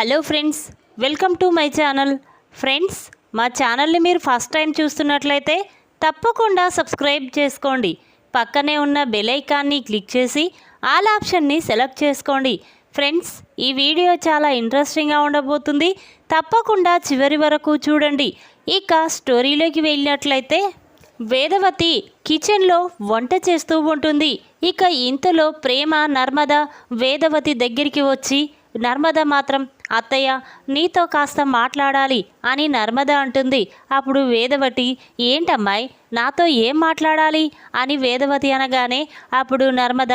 Hello friends welcome to my channel. Friends మా ఛానల్ని మీరు ఫస్ట్ టైం చూస్తున్నట్లయితే తప్పకుండా సబ్స్క్రైబ్ చేసుకోండి. పక్కనే ఉన్న బెల్ ఐకాన్ని క్లిక్ చేసి ఆల్ ఆప్షన్ని సెలెక్ట్ చేసుకోండి. ఫ్రెండ్స్ ఈ వీడియో చాలా ఇంట్రెస్టింగ్గా ఉండబోతుంది. తప్పకుండా చివరి వరకు చూడండి. ఇక స్టోరీలోకి వెళ్ళినట్లయితే వేదవతి కిచెన్లో వంట చేస్తూ ఉంటుంది. ఇక ఇంతలో ప్రేమ నర్మద వేదవతి దగ్గరికి వచ్చి నర్మద మాత్రం అత్తయ్య నీతో కాస్త మాట్లాడాలి అని నర్మద అంటుంది. అప్పుడు వేదవతి ఏంటమ్మాయి నాతో ఏం మాట్లాడాలి? అని వేదవతి అనగానే అప్పుడు నర్మద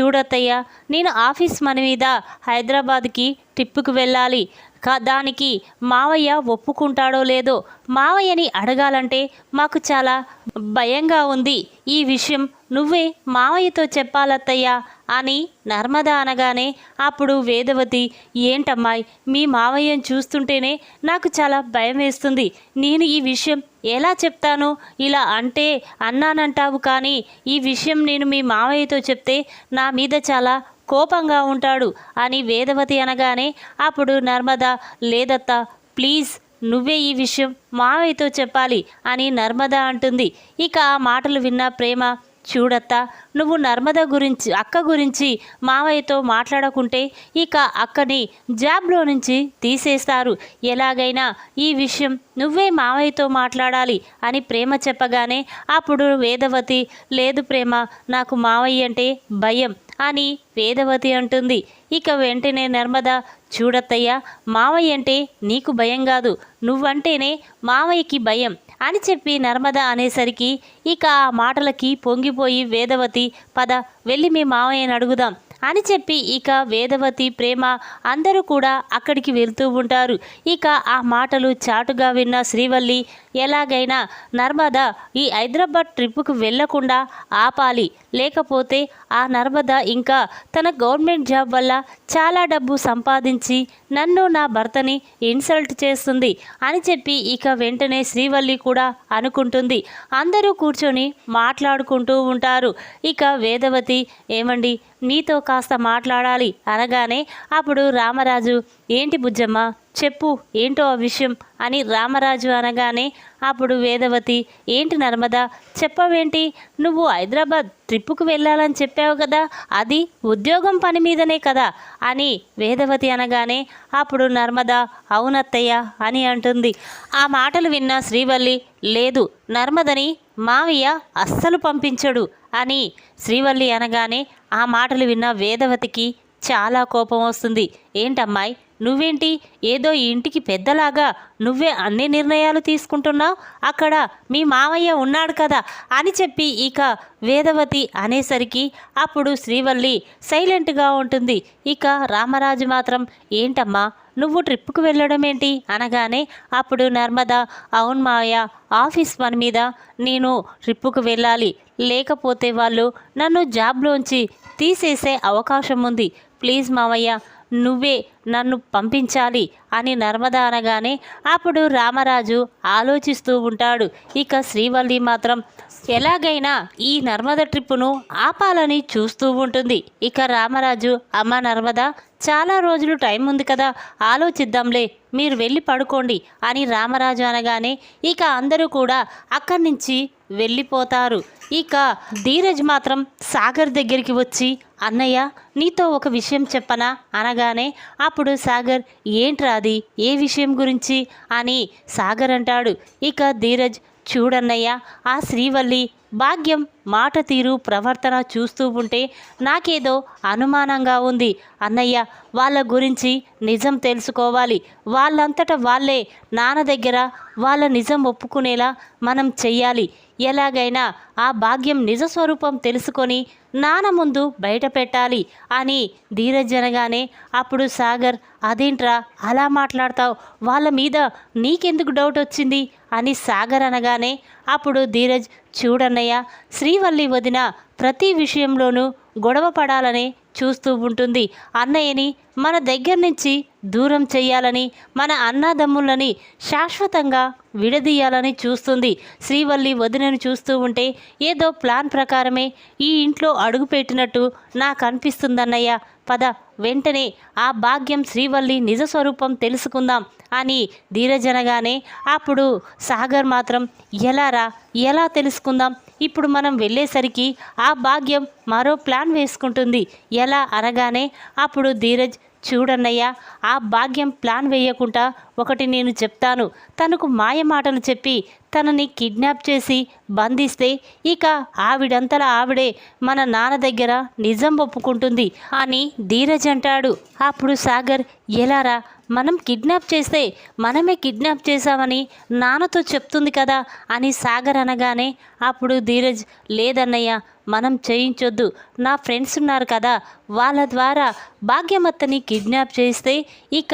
చూడత్తయ్య నేను ఆఫీస్ మన మీద హైదరాబాద్కి ట్రిప్పుకు వెళ్ళాలి. దానికి మావయ్య ఒప్పుకుంటాడో లేదో మావయ్యని అడగాలంటే మాకు చాలా భయంగా ఉంది. ఈ విషయం నువ్వే మావయ్యతో చెప్పాలత్తయ్యా. అని నర్మద అనగానే అప్పుడు వేదవతి ఏంటమ్మాయి మీ మావయ్యను చూస్తుంటేనే నాకు చాలా భయం వేస్తుంది. నేను ఈ విషయం ఎలా చెప్తాను? ఇలా అంటే అన్నానంటావు కానీ ఈ విషయం నేను మీ మావయ్యతో చెప్తే నా మీద చాలా కోపంగా ఉంటాడు అని వేదవతి అనగానే అప్పుడు నర్మద లేదత్త ప్లీజ్ నువ్వే ఈ విషయం మావయ్యతో చెప్పాలి అని నర్మద అంటుంది. ఇక ఆ మాటలు విన్న ప్రేమ చూడత్తా. నువ్వు నర్మద గురించి అక్క గురించి మావయ్యతో మాట్లాడకుంటే ఇక అక్కని జాబ్లో నుంచి తీసేస్తారు. ఎలాగైనా ఈ విషయం నువ్వే మావయ్యతో మాట్లాడాలి అని ప్రేమ చెప్పగానే అప్పుడు వేదవతి లేదు ప్రేమ నాకు మావయ్య అంటే భయం అని వేదవతి అంటుంది. ఇక వెంటనే నర్మద చూడత్తయ్యా మావయ్య అంటే నీకు భయం కాదు. నువ్వంటేనే మావయ్యకి భయం అని చెప్పి నర్మద అనేసరికి ఇక ఆ మాటలకి పొంగిపోయి వేదవతి పద వెళ్ళి మీ మావయ్యని అడుగుదాం అని చెప్పి ఇక వేదవతి ప్రేమ అందరూ కూడా అక్కడికి వెళ్తూ ఉంటారు. ఇక ఆ మాటలు చాటుగా విన్న శ్రీవల్లి ఎలాగైనా నర్మద ఈ హైదరాబాద్ ట్రిప్పుకు వెళ్ళకుండా ఆపాలి. లేకపోతే ఆ నర్మద ఇంకా తన గవర్నమెంట్ జాబ్ వల్ల చాలా డబ్బు సంపాదించి నన్ను నా భర్తని ఇన్సల్ట్ చేస్తుంది అని చెప్పి ఇక వెంటనే శ్రీవల్లి కూడా అనుకుంటుంది. అందరూ కూర్చొని మాట్లాడుకుంటూ ఉంటారు. ఇక వేదవతి ఏమండి నీతో కాస్త మాట్లాడాలి అనగానే అప్పుడు రామరాజు ఏంటి బుజ్జమ్మ చెప్పు ఏంటో ఆ విషయం? అని రామరాజు అనగానే అప్పుడు వేదవతి ఏంటి నర్మద చెప్పవేంటి? నువ్వు హైదరాబాద్ ట్రిప్పుకు వెళ్ళాలని చెప్పావు కదా అది ఉద్యోగం పని మీదనే కదా అని వేదవతి అనగానే అప్పుడు నర్మద అవునత్తయ్య అని అంటుంది. ఆ మాటలు విన్న శ్రీవల్లి లేదు నర్మదని మావయ్య అస్సలు పంపించడు అని శ్రీవల్లి అనగానే ఆ మాటలు విన్న వేదవతికి చాలా కోపం వస్తుంది. ఏంటమ్మాయి నువ్వేంటి? ఏదో ఈ ఇంటికి పెద్దలాగా నువ్వే అన్ని నిర్ణయాలు తీసుకుంటున్నావు? అక్కడ మీ మావయ్య ఉన్నాడు కదా అని చెప్పి ఇక వేదవతి అనేసరికి అప్పుడు శ్రీవల్లి సైలెంట్గా ఉంటుంది. ఇక రామరాజు మాత్రం ఏంటమ్మా నువ్వు ట్రిప్కు వెళ్ళడం ఏంటి అనగానే అప్పుడు నర్మద అవును మావయ్య ఆఫీస్ పని మీద నేను ట్రిప్పుకు వెళ్ళాలి. లేకపోతే వాళ్ళు నన్ను జాబ్లోంచి తీసేసే అవకాశం ఉంది. ప్లీజ్ మావయ్య నువ్వే నన్ను పంపించాలి అని నర్మద అనగానే అప్పుడు రామరాజు ఆలోచిస్తూ ఉంటాడు. ఇక శ్రీవల్లి మాత్రం ఎలాగైనా ఈ నర్మద ట్రిప్పును ఆపాలని చూస్తూ ఉంటుంది. ఇక రామరాజు అమ్మ నర్మద చాలా రోజులు టైం ఉంది కదా ఆలోచిద్దాంలే మీరు వెళ్ళి పడుకోండి అని రామరాజు అనగానే ఇక అందరూ కూడా అక్కడి నుంచి వెళ్ళిపోతారు. ఇక ధీరజ్ మాత్రం సాగర్ దగ్గరికి వచ్చి అన్నయ్య నీతో ఒక విషయం చెప్పనా? అనగానే అప్పుడు సాగర్ ఏంట్రాది ఏ విషయం గురించి? అని సాగర్ అంటాడు. ఇక ధీరజ్ చూడన్నయ్య ఆ శ్రీవల్లి భాగ్యం మాట తీరు ప్రవర్తన చూస్తూ ఉంటే నాకేదో అనుమానంగా ఉంది. అన్నయ్య వాళ్ళ గురించి నిజం తెలుసుకోవాలి. వాళ్ళంతట వాళ్ళే నాన్న దగ్గర వాళ్ళ నిజం ఒప్పుకునేలా మనం చెయ్యాలి. ఎలాగైనా ఆ భాగ్యం నిజ స్వరూపం తెలుసుకొని నాన్న ముందు బయట పెట్టాలి అని ధీరజ్ అనగానే అప్పుడు సాగర్ అదేంట్రా అలా మాట్లాడతావు? వాళ్ళ మీద నీకెందుకు డౌట్ వచ్చింది? అని సాగర్ అనగానే అప్పుడు ధీరజ్ చూడన్నయ్య శ్రీవల్లి వదిన ప్రతి విషయంలోనూ గొడవ పడాలని చూస్తూ ఉంటుంది. అన్నయ్యని మన దగ్గర నుంచి దూరం చేయాలని మన అన్నదమ్ములని శాశ్వతంగా విడదీయాలని చూస్తుంది. శ్రీవల్లి వదినను చూస్తూ ఉంటే ఏదో ప్లాన్ ప్రకారమే ఈ ఇంట్లో అడుగుపెట్టినట్టు నాకు అనిపిస్తుందన్నయ్య. పద. వెంటనే ఆ భాగ్యం శ్రీవల్లి నిజ స్వరూపం తెలుసుకుందాం అని ధీరజనగానే అప్పుడు సాగర్ మాత్రం ఎలారా ఎలా తెలుసుకుందాం? ఇప్పుడు మనం వెళ్ళేసరికి ఆ భాగ్యం మరో ప్లాన్ వేసుకుంటుంది. ఎలా? అనగానే అప్పుడు ధీరజ్ చూడన్నయ్యా ఆ భాగ్యం ప్లాన్ వేయకుండా ఒకటి నేను చెప్తాను. తనకు మాయ మాటలు చెప్పి తనని కిడ్నాప్ చేసి బంధిస్తే ఇక ఆవిడంతలా ఆవిడే మన నాన్న దగ్గర నిజం ఒప్పుకుంటుంది అని ధీరజ్ అంటాడు. అప్పుడు సాగర్ ఎలారా మనం కిడ్నాప్ చేస్తే మనమే కిడ్నాప్ చేశామని నాన్నతో చెప్తుంది కదా అని సాగర్ అనగానే అప్పుడు ధీరజ్ లేదన్నయ్య మనం చేయించొద్దు. నా ఫ్రెండ్స్ ఉన్నారు కదా వాళ్ళ ద్వారా భాగ్యమత్తని కిడ్నాప్ చేస్తే ఇక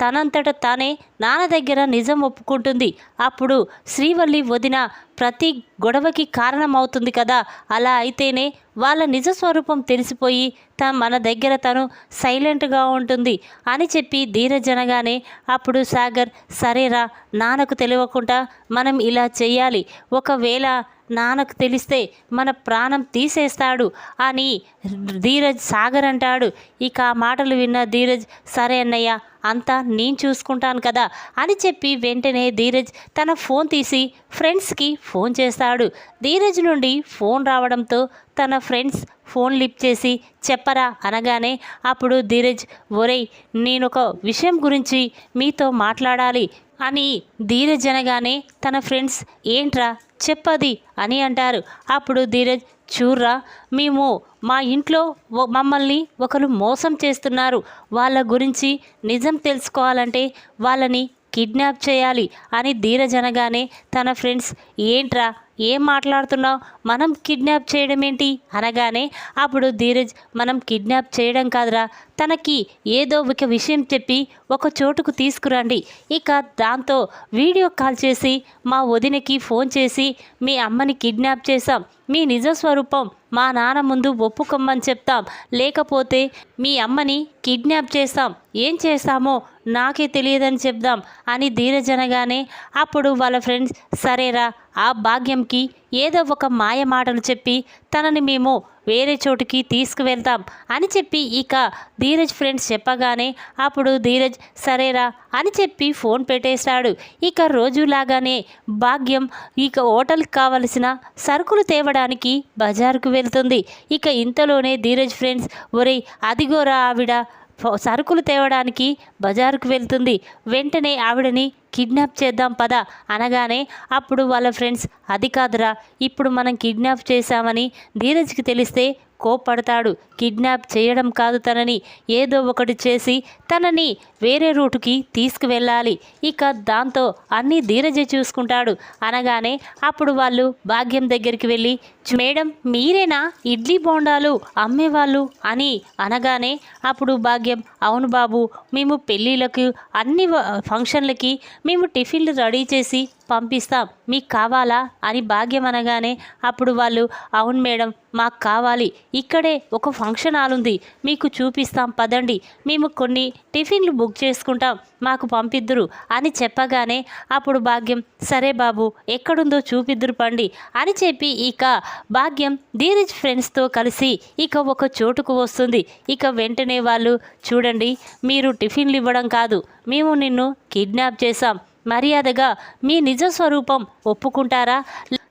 తనంతట తానే నాన్న దగ్గర నిజం ఒప్పుకుంటుంది. అప్పుడు శ్రీవల్లి వదిన ప్రతి గొడవకి కారణమవుతుంది కదా అలా అయితేనే వాళ్ళ నిజ స్వరూపం తెలిసిపోయి త మన దగ్గర తను సైలెంట్గా ఉంటుంది అని చెప్పి ధీరజనగానే అప్పుడు సాగర్ సరేరా నాన్నకు తెలియకుండా మనం ఇలా చేయాలి. ఒకవేళ నాన్నకు తెలిస్తే మన ప్రాణం తీసేస్తాడు అని ధీరజ్ సాగర్ అంటాడు. ఇక ఆ మాటలు విన్న ధీరజ్ సరే అన్నయ్య అంతా నేను చూసుకుంటాను కదా అని చెప్పి వెంటనే ధీరజ్ తన ఫోన్ తీసి ఫ్రెండ్స్కి ఫోన్ చేస్తాడు. ధీరజ్ నుండి ఫోన్ రావడంతో తన ఫ్రెండ్స్ ఫోన్ లిఫ్ట్ చేసి చెప్పరా అనగానే అప్పుడు ధీరజ్ ఒరేయ్ నేను ఒక విషయం గురించి మీతో మాట్లాడాలి. అని ధీరజ్ అనగానే తన ఫ్రెండ్స్ ఏంట్రా? చెప్పది అని అంటారు. అప్పుడు ధీరజ్ చూర్రా మేము మా ఇంట్లో మమ్మల్ని ఒకరు మోసం చేస్తున్నారు. వాళ్ళ గురించి నిజం తెలుసుకోవాలంటే వాళ్ళని కిడ్నాప్ చేయాలి అని ధీరజ్ అనగానే తన ఫ్రెండ్స్ ఏంట్రా? ఏం మాట్లాడుతున్నావు? మనం కిడ్నాప్ చేయడం ఏంటి అనగానే అప్పుడు ధీరజ్ మనం కిడ్నాప్ చేయడం కాదురా. తనకి ఏదో ఒక విషయం చెప్పి ఒక చోటుకు తీసుకురండి. ఇక దాంతో వీడియో కాల్ చేసి మా వదినకి ఫోన్ చేసి మీ అమ్మని కిడ్నాప్ చేశాం. మీ నిజ స్వరూపం మా నాన్న ముందు ఒప్పుకోమని చెప్తాం. లేకపోతే మీ అమ్మని కిడ్నాప్ చేస్తాం. ఏం చేస్తామో నాకే తెలియదని చెప్దాం అని ధీరజనగానే అప్పుడు వాళ్ళ ఫ్రెండ్స్ సరేరా ఆ భాగ్యంకి ఏదో ఒక మాయ మాటలు చెప్పి తనని మేము వేరే చోటుకి తీసుకువెళ్తాం అని చెప్పి ఇక ధీరజ్ ఫ్రెండ్స్ చెప్పగానే అప్పుడు ధీరజ్ సరేరా అని చెప్పి ఫోన్ పెట్టేశాడు. ఇక రోజులాగానే భాగ్యం ఇక హోటల్కి కావలసిన సరుకులు తేవడానికి బజారుకు వెళ్తుంది. ఇక ఇంతలోనే ధీరజ్ ఫ్రెండ్స్ ఒరేయ్ అదిగోరా ఆవిడ సరుకులు తేవడానికి బజారుకు వెళ్తుంది. వెంటనే ఆవిడని కిడ్నాప్ చేద్దాం పద అనగానే అప్పుడు వాళ్ళ ఫ్రెండ్స్ అది కాదురా ఇప్పుడు మనం కిడ్నాప్ చేశామని ధీరజ్కి తెలిస్తే కోప్పడతాడు. కిడ్నాప్ చేయడం కాదు తనని ఏదో ఒకటి చేసి తనని వేరే రూటుకి తీసుకువెళ్ళాలి. ఇక దాంతో అన్నీ ధీరజే చూసుకుంటాడు. అనగానే అప్పుడు వాళ్ళు భాగ్యం దగ్గరికి వెళ్ళి మేడం మీరేనా? ఇడ్లీ బోండాలు అమ్మేవాళ్ళు? అని అనగానే అప్పుడు భాగ్యం అవును బాబు మేము పెళ్ళిళ్ళకు అన్ని ఫంక్షన్లకి మేము టిఫిన్లు రెడీ చేసి పంపిస్తాం. మీకు కావాలా? అని భాగ్యం అనగానే అప్పుడు వాళ్ళు అవును మేడం మాకు కావాలి. ఇక్కడే ఒక ఫంక్షన్ హాల్ ఉంది. మీకు చూపిస్తాం పదండి. మేము కొన్ని టిఫిన్లు బుక్ చేసుకుంటాం. మాకు పంపిద్దురు అని చెప్పగానే అప్పుడు భాగ్యం సరే బాబు ఎక్కడుందో చూపిద్దురు పండి అని చెప్పి ఇక భాగ్యం ధీరజ్ ఫ్రెండ్స్తో కలిసి ఇక ఒక చోటుకు వస్తుంది. ఇక వెంటనే వాళ్ళు చూడండి మీరు టిఫిన్లు ఇవ్వడం కాదు. మేము నిన్ను కిడ్నాప్ చేశాం. మర్యాదగా మీ నిజ స్వరూపం ఒప్పుకుంటారా?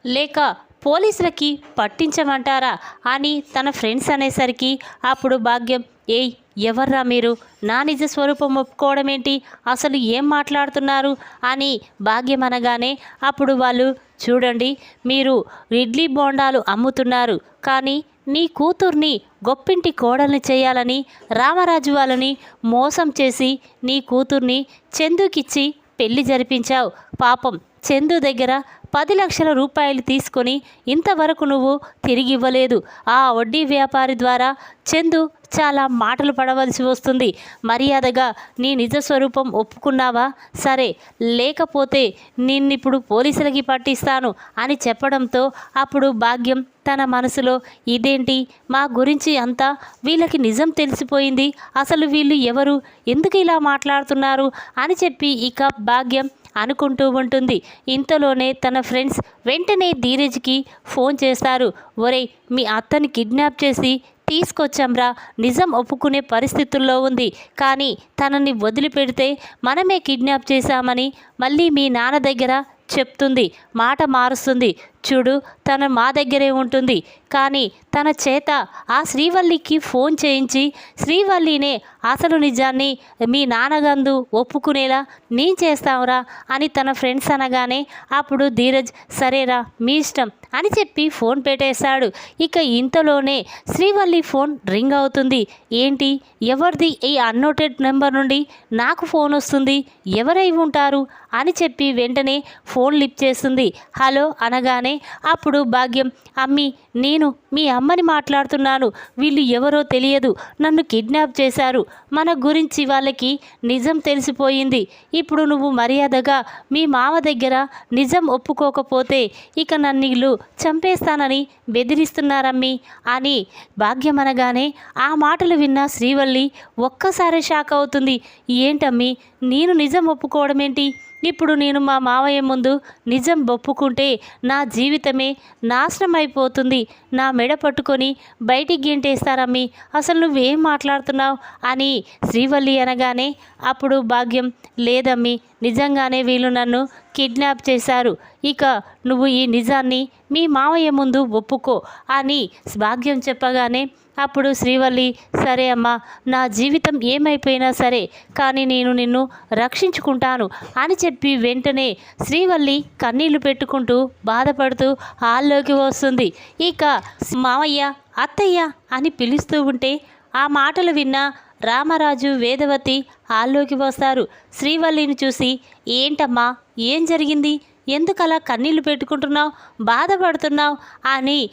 లేక పోలీసులకి పట్టించమంటారా? అని తన ఫ్రెండ్స్ అనేసరికి అప్పుడు భాగ్యం ఏయ్ ఎవర్రా మీరు? నా నిజ స్వరూపం ఒప్పుకోవడం ఏంటి? అసలు ఏం మాట్లాడుతున్నారు? అని భాగ్యం అనగానే అప్పుడు వాళ్ళు చూడండి మీరు ఇడ్లీ బోండాలు అమ్ముతున్నారు కానీ నీ కూతుర్ని గొప్పింటి కోడల్ని చేయాలని రామరాజు వాళ్ళని మోసం చేసి నీ కూతుర్ని చందుకిచ్చి పెళ్ళి జరిపించావు. పాపం చందు దగ్గర పది లక్షల రూపాయలు తీసుకొని ఇంతవరకు నువ్వు తిరిగి ఇవ్వలేదు. ఆ వడ్డీ వ్యాపారి ద్వారా చందు చాలా మాటలు పడవలసి వస్తుంది. మర్యాదగా నీ నిజ స్వరూపం ఒప్పుకున్నావా? సరే లేకపోతే నిన్నిప్పుడు పోలీసులకి పట్టిస్తాను అని చెప్పడంతో అప్పుడు భాగ్యం తన మనసులో ఇదేంటి? మా గురించి అంతా వీళ్ళకి నిజం తెలిసిపోయింది. అసలు వీళ్ళు ఎవరు? ఎందుకు ఇలా మాట్లాడుతున్నారు? అని చెప్పి ఇక భాగ్యం అనుకుంటూ ఉంటుంది. ఇంతలోనే తన ఫ్రెండ్స్ వెంటనే ధీరజ్కి ఫోన్ చేస్తారు. ఒరేయ్ మీ అత్తని కిడ్నాప్ చేసి తీసుకొచ్చాంరా. నిజం ఒప్పుకునే పరిస్థితుల్లో ఉంది. కానీ తనని వదిలిపెడితే మనమే కిడ్నాప్ చేశామని మళ్ళీ మీ నాన్న దగ్గర చెప్తుంది. మాట మారుస్తుంది. చూడు తన మా దగ్గరే ఉంటుంది. కానీ తన చేత ఆ శ్రీవల్లికి ఫోన్ చేయించి శ్రీవల్లినే అసలు నిజాన్ని మీ నాన్నగందు ఒప్పుకునేలా నేను చేస్తావురా అని తన ఫ్రెండ్స్ అనగానే అప్పుడు ధీరజ్ సరేరా మీ ఇష్టం అని చెప్పి ఫోన్ పెట్టేశాడు. ఇక ఇంతలోనే శ్రీవల్లి ఫోన్ రింగ్ అవుతుంది. ఏంటి? ఎవరిది ఈ అన్నోటెడ్ నెంబర్ నుండి నాకు ఫోన్ వస్తుంది? ఎవరై ఉంటారు? అని చెప్పి వెంటనే ఫోన్ లిఫ్ట్ చేస్తుంది. హలో అనగానే అప్పుడు భాగ్యం అమ్మి నేను మీ అమ్మని మాట్లాడుతున్నాను. వీళ్ళు ఎవరో తెలియదు. నన్ను కిడ్నాప్ చేశారు. మన గురించి వాళ్ళకి నిజం తెలిసిపోయింది. ఇప్పుడు నువ్వు మర్యాదగా మీ మామ దగ్గర నిజం ఒప్పుకోకపోతే ఇక నన్ను వీళ్ళు చంపేస్తానని బెదిరిస్తున్నారమ్మి అని భాగ్యం అనగానే ఆ మాటలు విన్న శ్రీవల్లి ఒక్కసారి షాక్ అవుతుంది. ఏంటమ్మి నేను నిజం ఒప్పుకోవడం ఏంటి ఇప్పుడు నేను మా మావయ్య ముందు నిజం ఒప్పుకుంటే నా జీవితమే నాశనం అయిపోతుంది నా మెడ పట్టుకొని బయటికి గెంటేస్తారమ్మి అసలు నువ్వేం మాట్లాడుతున్నావు? అని శ్రీవల్లి అనగానే అప్పుడు భాగ్యం లేదమ్మి. నిజంగానే వీళ్ళు నన్ను కిడ్నాప్ చేశారు. ఇక నువ్వు ఈ నిజాన్ని మీ మావయ్య ముందు ఒప్పుకో అని భాగ్యం చెప్పగానే అప్పుడు శ్రీవల్లి సరే అమ్మా నా జీవితం ఏమైపోయినా సరే కానీ నేను నిన్ను రక్షించుకుంటాను అని చెప్పి వెంటనే శ్రీవల్లి కన్నీళ్ళు పెట్టుకుంటూ బాధపడుతూ హాల్లోకి వస్తుంది. ఇక మావయ్య అత్తయ్య అని పిలుస్తూ ఉంటే ఆ మాటలు విన్న రామరాజు వేదవతి హాల్లోకి వస్తారు. శ్రీవల్లిని చూసి ఏంటమ్మా ఏం జరిగింది? ఎందుకలా కన్నీళ్ళు పెట్టుకుంటున్నావు? బాధపడుతున్నావు? అని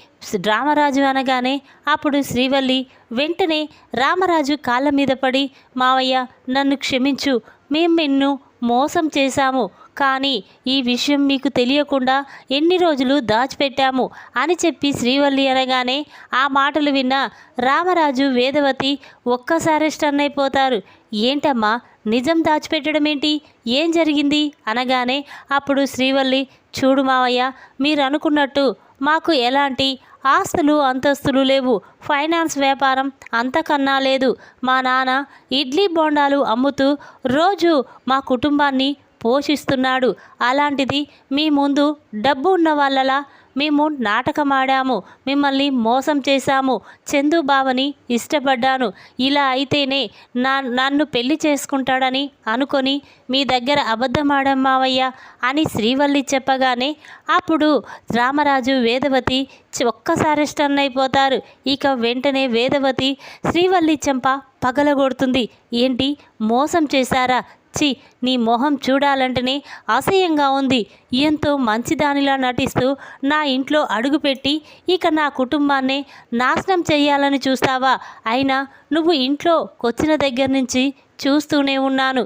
రామరాజు అనగానే అప్పుడు శ్రీవల్లి వెంటనే రామరాజు కాళ్ళ మీద పడి మావయ్య నన్ను క్షమించు. మేము నిన్ను మోసం చేశాము. కానీ ఈ విషయం మీకు తెలియకుండా ఎన్ని రోజులు దాచిపెట్టాము అని చెప్పి శ్రీవల్లి అనగానే ఆ మాటలు విన్న రామరాజు వేదవతి ఒక్కసారి స్టన్ అయిపోతారు. ఏంటమ్మా? నిజం దాచిపెట్టడం ఏంటి? ఏం జరిగింది? అనగానే అప్పుడు శ్రీవల్లి చూడు మావయ్య మీరు అనుకున్నట్టు మాకు ఎలాంటి ఆస్తులు అంతస్తులు లేవు. ఫైనాన్స్ వ్యాపారం అంతకన్నా లేదు. మా నాన్న ఇడ్లీ బోండాలు అమ్ముతూ రోజు మా కుటుంబాన్ని పోషిస్తున్నాడు. అలాంటిది మీ ముందు డబ్బు ఉన్న వాళ్ళలా మేము నాటకమాడాము మిమ్మల్ని మోసం చేశాము. చందు బావని ఇష్టపడ్డాను. ఇలా అయితేనే నా నన్ను పెళ్ళి చేసుకుంటాడని అనుకొని మీ దగ్గర అబద్ధమాడాం మావయ్య అని శ్రీవల్లి చెప్పగానే అప్పుడు రామరాజు వేదవతి ఒక్కసారి స్టన్ అయిపోతారు. ఇక వెంటనే వేదవతి శ్రీవల్లి చెంప పగలగొడుతుంది. ఏంటి? మోసం చేశారా? చి నీ మొహం చూడాలంటేనే అసహ్యంగా ఉంది. ఎంతో మంచిదానిలా నటిస్తూ నా ఇంట్లో అడుగుపెట్టి ఇక నా కుటుంబాన్ని నాశనం చేయాలని చూస్తావా? అయినా నువ్వు ఇంట్లో వచ్చిన దగ్గర నుంచి చూస్తూనే ఉన్నాను.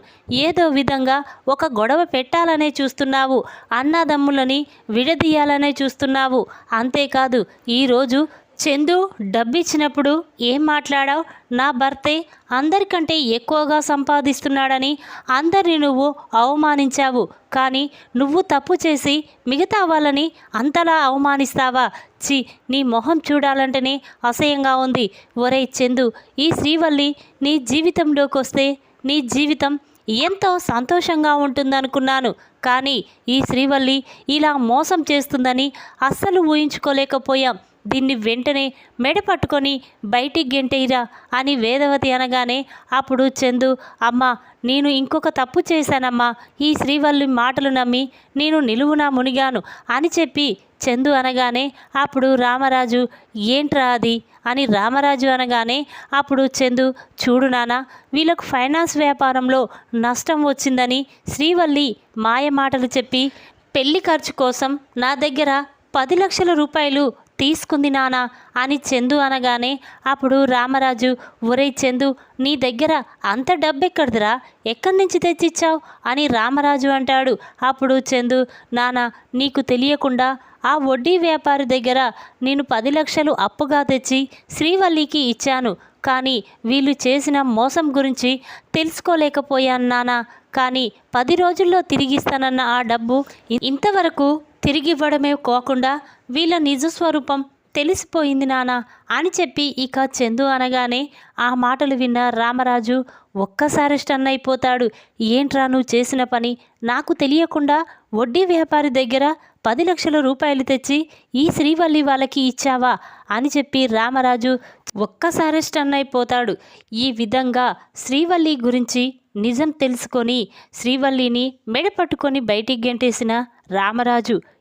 ఏదో విధంగా ఒక గొడవ పెట్టాలనే చూస్తున్నావు. అన్నదమ్ములని విడదీయాలనే చూస్తున్నావు. అంతేకాదు ఈరోజు చందు డబ్బిచ్చినప్పుడు ఏం మాట్లాడావు? నా భర్తే అందరికంటే ఎక్కువగా సంపాదిస్తున్నాడని అందరిని నువ్వు అవమానించావు. కానీ నువ్వు తప్పు చేసి మిగతా వాళ్ళని అంతలా అవమానిస్తావా? చి నీ మొహం చూడాలంటేనే అసహ్యంగా ఉంది. ఒరేయ్ చందు ఈ శ్రీవల్లి నీ జీవితంలోకి వస్తే నీ జీవితం ఎంతో సంతోషంగా ఉంటుందనుకున్నాను. కానీ ఈ శ్రీవల్లి ఇలా మోసం చేస్తుందని అస్సలు ఊహించుకోలేకపోయాం. దీన్ని వెంటనే మెడ పట్టుకొని బయటికి గెంటేయిరా అని వేదవతి అనగానే అప్పుడు చందు అమ్మ నేను ఇంకొక తప్పు చేశానమ్మా. ఈ శ్రీవల్లి మాటలు నమ్మి నేను నిలువునా మునిగాను అని చెప్పి చందు అనగానే అప్పుడు రామరాజు ఏంట్రా అది? అని రామరాజు అనగానే అప్పుడు చందు చూడు నాన్న వీళ్ళకు ఫైనాన్స్ వ్యాపారంలో నష్టం వచ్చిందని శ్రీవల్లి మాయ మాటలు చెప్పి పెళ్ళి ఖర్చు కోసం నా దగ్గర పది లక్షల రూపాయలు తీసుకుంది నానా అని చందు అనగానే అప్పుడు రామరాజు ఒరే చందు నీ దగ్గర అంత డబ్బెక్కడిదిరా? ఎక్కడి నుంచి తెచ్చిచ్చావు? అని రామరాజు అంటాడు. అప్పుడు చందు నానా నీకు తెలియకుండా ఆ వడ్డీ వ్యాపారి దగ్గర నేను పది లక్షలు అప్పుగా తెచ్చి శ్రీవల్లికి ఇచ్చాను. కానీ వీళ్ళు చేసిన మోసం గురించి తెలుసుకోలేకపోయాను నాన్న కానీ పది రోజుల్లో తిరిగిస్తానన్న ఆ డబ్బు ఇంతవరకు తిరిగివ్వడమే కోకుండా కాకుండా వీళ్ళ నిజ స్వరూపం తెలిసిపోయింది నాన్న అని చెప్పి ఇక చందు అనగానే ఆ మాటలు విన్న రామరాజు ఒక్కసారి స్టన్ అయిపోతాడు. ఏంట్రా నువ్వు చేసిన పని? నాకు తెలియకుండా వడ్డీ వ్యాపారి దగ్గర పది లక్షల రూపాయలు తెచ్చి ఈ శ్రీవల్లి వాళ్ళకి ఇచ్చావా అని చెప్పి రామరాజు ఒక్కసారి స్టన్ అయిపోతాడు. ఈ విధంగా శ్రీవల్లి గురించి నిజం తెలుసుకొని శ్రీవల్లిని మెడ పట్టుకొని బయటికి గెంటేసిన రామరాజు